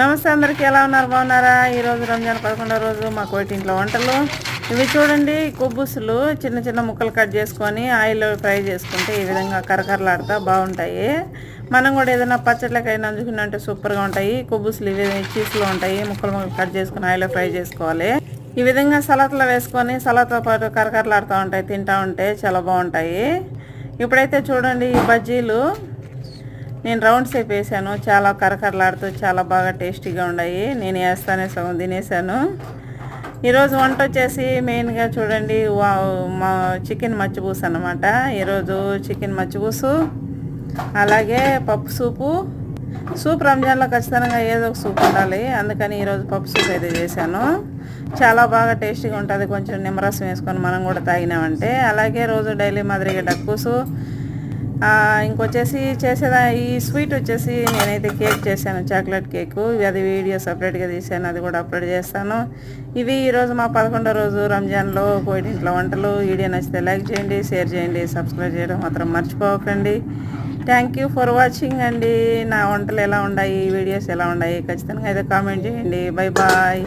నమస్తే అందరికీ ఎలా ఉన్నారు? బాగున్నారా? ఈరోజు రంజాన్ పదకొండో రోజు మా కోటింట్లో వంటలు. ఇవి చూడండి కొబ్బుసులు చిన్న చిన్న ముక్కలు కట్ చేసుకొని ఆయిల్లో ఫ్రై చేసుకుంటే ఈ విధంగా కరకరలాడుతూ బాగుంటాయి. మనం కూడా ఏదైనా పచ్చట్లకైనా నంచుకున్నంటే సూపర్గా ఉంటాయి. కొబ్బుసులు ఇవి చీసులు ఉంటాయి. ముక్కలు ముక్కలు కట్ చేసుకుని ఆయిల్లో ఫ్రై చేసుకోవాలి. ఈ విధంగా సలాత్లో వేసుకొని సలాత్తో పాటు కరకరలాడుతూ ఉంటాయి తింటూ ఉంటే చాలా బాగుంటాయి. ఇప్పుడైతే చూడండి ఈ బజ్జీలు. నేను రౌండ్ షేప్ వేసాను చాలా కరకరలాడుతూ చాలా బాగా టేస్టీగా ఉన్నాయి. నేను వేస్తానే సగం తినేసాను. ఈరోజు వంట వచ్చేసి మెయిన్గా చూడండి వా- మా చికెన్ మచ్చిపూసు అనమాట ఈరోజు చికెన్ మచ్చిపూసు అలాగే పప్పు సూపు. సూప్ రంజాన్లో ఖచ్చితంగా ఏదో ఒక సూప్ ఉండాలి. అందుకని ఈరోజు పప్పు సూప్ అయితే చేశాను. చాలా బాగా టేస్టీగా ఉంటుంది. కొంచెం నిమ్మరసం వేసుకొని మనం కూడా తాగినామంటే. అలాగే రోజు డైలీ మాదిరిగా డక్కుసు ఇంకొచ్చేసి చేసేదా ఈ స్వీట్ వచ్చేసి నేనైతే కేక్ చేశాను చాక్లెట్ కేకు. అది వీడియో సపరేట్గా తీసాను అది కూడా అప్లోడ్ చేస్తాను. ఇవి ఈరోజు మా పదకొండో రోజు రంజాన్లో కోయింట్లో వంటలు. వీడియో నచ్చితే లైక్ చేయండి షేర్ చేయండి సబ్స్క్రైబ్ చేయడం మాత్రం మర్చిపోకండి. థ్యాంక్ యూ ఫర్ వాచింగ్ అండి. నా వంటలు ఎలా ఉన్నాయి వీడియోస్ ఎలా ఉన్నాయి ఖచ్చితంగా అయితే కామెంట్ చేయండి. Bye bye.